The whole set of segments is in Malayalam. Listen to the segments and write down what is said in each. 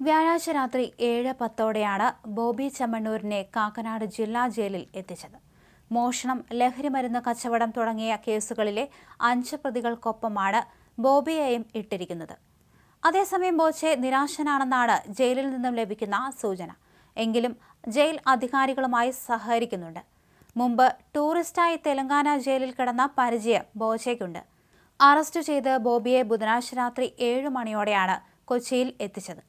വ്യാഴാഴ്ച രാത്രി ഏഴ് പത്തോടെയാണ് ബോബി ചെമ്മണ്ണൂരിനെ കാക്കനാട് ജില്ലാ ജയിലിൽ എത്തിച്ചത്. മോഷണം ലഹരിമരുന്ന് കച്ചവടം തുടങ്ങിയ കേസുകളിലെ അഞ്ച് പ്രതികൾക്കൊപ്പമാണ് ബോബിയെയും ഇട്ടിരിക്കുന്നത്. അതേസമയം ബോച്ചെ നിരാശനാണെന്നാണ് ജയിലിൽ നിന്നും ലഭിക്കുന്ന സൂചന. എങ്കിലും ജയിൽ അധികാരികളുമായി സഹകരിക്കുന്നുണ്ട്. മുമ്പ് ടൂറിസ്റ്റായി തെലങ്കാന ജയിലിൽ കിടന്ന പരിചയം ബോച്ചയ്ക്കുണ്ട്. അറസ്റ്റ് ചെയ്ത് ബോബിയെ ബുധനാഴ്ച രാത്രി ഏഴ് മണിയോടെയാണ് കൊച്ചിയിൽ എത്തിച്ചത്.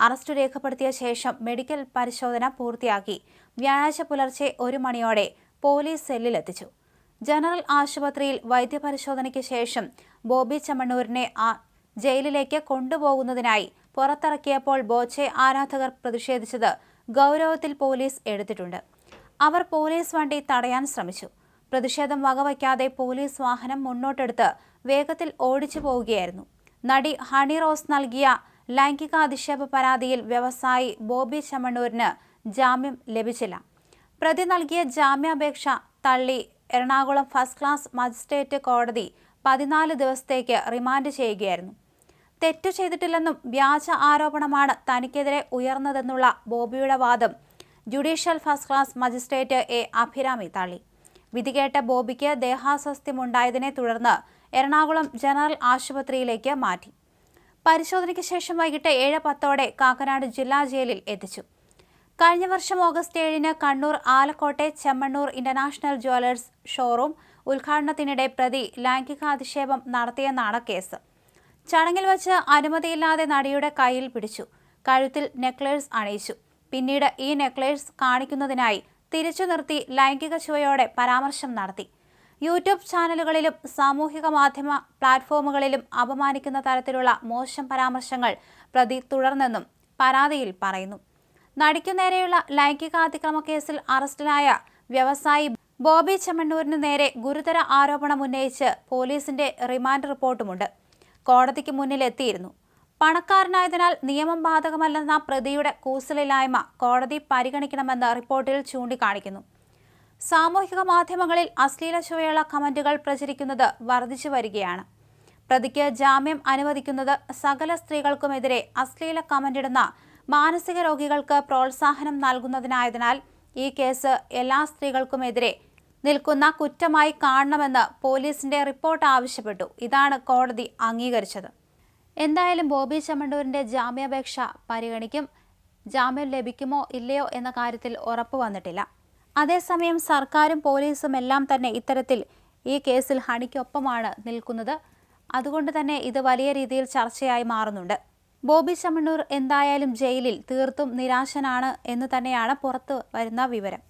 അറസ്റ്റ് രേഖപ്പെടുത്തിയ ശേഷം മെഡിക്കൽ പരിശോധന പൂർത്തിയാക്കി. വ്യാഴാഴ്ച പുലർച്ചെ ഒരു മണിയോടെ പോലീസ് സെല്ലിലെത്തിച്ചു. ജനറൽ ആശുപത്രിയിൽ വൈദ്യപരിശോധനയ്ക്ക് ശേഷം ബോബി ചമ്മണ്ണൂരിനെ ജയിലിലേക്ക് കൊണ്ടുപോകുന്നതിനായി പുറത്തിറക്കിയപ്പോൾ ബോച്ചെ ആരാധകർ പ്രതിഷേധിച്ചത് ഗൗരവത്തിൽ പോലീസ് എടുത്തിട്ടുണ്ട്. അവർ പോലീസ് വണ്ടി തടയാൻ ശ്രമിച്ചു. പ്രതിഷേധം വകവയ്ക്കാതെ പോലീസ് വാഹനം മുന്നോട്ടെടുത്ത് വേഗത്തിൽ ഓടിച്ചു പോവുകയായിരുന്നു. നടി ഹണി റോസ് നൽകിയ ലൈംഗിക അധിക്ഷേപ പരാതിയിൽ വ്യവസായി ബോബി ചമണൂരിന് ജാമ്യം ലഭിച്ചില്ല. പ്രതി നൽകിയ ജാമ്യാപേക്ഷ തള്ളി എറണാകുളം ഫസ്റ്റ് ക്ലാസ് മജിസ്ട്രേറ്റ് കോടതി പതിനാല് ദിവസത്തേക്ക് റിമാൻഡ് ചെയ്യുകയായിരുന്നു. തെറ്റു ചെയ്തിട്ടില്ലെന്നും വ്യാജ ആരോപണമാണ് തനിക്കെതിരെ ഉയർന്നതെന്നുള്ള ബോബിയുടെ വാദം judicial first class magistrate A Abhirami തള്ളി. വിധികേട്ട ബോബിക്ക് ദേഹാസ്വസ്ഥ്യമുണ്ടായതിനെ തുടർന്ന് എറണാകുളം ജനറൽ ആശുപത്രിയിലേക്ക് മാറ്റി. പരിശോധനയ്ക്ക് ശേഷം വൈകിട്ട് ഏഴ് പത്തോടെ കാക്കനാട് ജില്ലാ ജയിലിൽ എത്തിച്ചു. കഴിഞ്ഞ വർഷം ഓഗസ്റ്റ് ഏഴിന് കണ്ണൂർ ആലക്കോട്ടെ ചെമ്മണ്ണൂർ ഇന്റർനാഷണൽ ജ്വല്ലേഴ്സ് ഷോറൂം ഉദ്ഘാടനത്തിനിടെ പ്രതി ലൈംഗികാധിക്ഷേപം നടത്തിയെന്നാണ് കേസ്. ചടങ്ങിൽ വച്ച് അനുമതിയില്ലാതെ നടിയുടെ കയ്യിൽ പിടിച്ചു. കഴുത്തിൽ നെക്ലേഴ്സ് അണിയിച്ചു. പിന്നീട് ഈ നെക്ലേഴ്സ് കാണിക്കുന്നതിനായി തിരിച്ചു നിർത്തി ലൈംഗിക ചുവയോടെ പരാമർശം നടത്തി. യൂട്യൂബ് ചാനലുകളിലും സാമൂഹിക മാധ്യമ പ്ലാറ്റ്ഫോമുകളിലും അപമാനിക്കുന്ന തരത്തിലുള്ള മോശം പരാമർശങ്ങൾ പ്രതി തുടർന്നെന്നും പരാതിയിൽ പറയുന്നു. നടിക്കു നേരെയുള്ള ലൈംഗികാതിക്രമ കേസിൽ അറസ്റ്റിലായ വ്യവസായി ബോബി ചെമ്മണ്ണൂരിന് നേരെ ഗുരുതര ആരോപണം ഉന്നയിച്ച് പോലീസിന്റെ റിമാൻഡ് റിപ്പോർട്ടുമുണ്ട്. കോടതിക്ക് മുന്നിലെത്തിയിരുന്നു. പണക്കാരനായതിനാൽ നിയമം ബാധകമല്ലെന്ന പ്രതിയുടെ കൂസലില്ലായ്മ കോടതി പരിഗണിക്കണമെന്ന് റിപ്പോർട്ടിൽ ചൂണ്ടിക്കാണിക്കുന്നു. സാമൂഹിക മാധ്യമങ്ങളിൽ അശ്ലീല ചുവയുള്ള കമന്റുകൾ പ്രചരിക്കുന്നത് വർദ്ധിച്ചു വരികയാണ്. പ്രതിക്ക് ജാമ്യം അനുവദിക്കുന്നത് സകല സ്ത്രീകൾക്കുമെതിരെ അശ്ലീല കമന്റിടുന്ന മാനസിക രോഗികൾക്ക് പ്രോത്സാഹനം നൽകുന്നതിനായതിനാൽ ഈ കേസ് എല്ലാ സ്ത്രീകൾക്കുമെതിരെ നിൽക്കുന്ന കുറ്റമായി കാണണമെന്ന് പോലീസിന്റെ റിപ്പോർട്ട് ആവശ്യപ്പെട്ടു. ഇതാണ് കോടതി അംഗീകരിച്ചത്. എന്തായാലും ബോബി ചമ്മണ്ടൂരിന്റെ ജാമ്യാപേക്ഷ പരിഗണിക്കും. ജാമ്യം ലഭിക്കുമോ ഇല്ലയോ എന്ന കാര്യത്തിൽ ഉറപ്പ് വന്നിട്ടില്ല. അതേസമയം സർക്കാരും പോലീസും എല്ലാം തന്നെ ഇത്തരത്തിൽ ഈ കേസിൽ ഹണിക്കൊപ്പമാണ് നിൽക്കുന്നത്. അതുകൊണ്ട് തന്നെ ഇത് വലിയ രീതിയിൽ ചർച്ചയായി മാറുന്നുണ്ട്. ബോബി ചമ്മണ്ണൂർ എന്തായാലും ജയിലിൽ തീർത്തും നിരാശനാണ് എന്ന് തന്നെയാണ് പുറത്തു വരുന്ന വിവരം.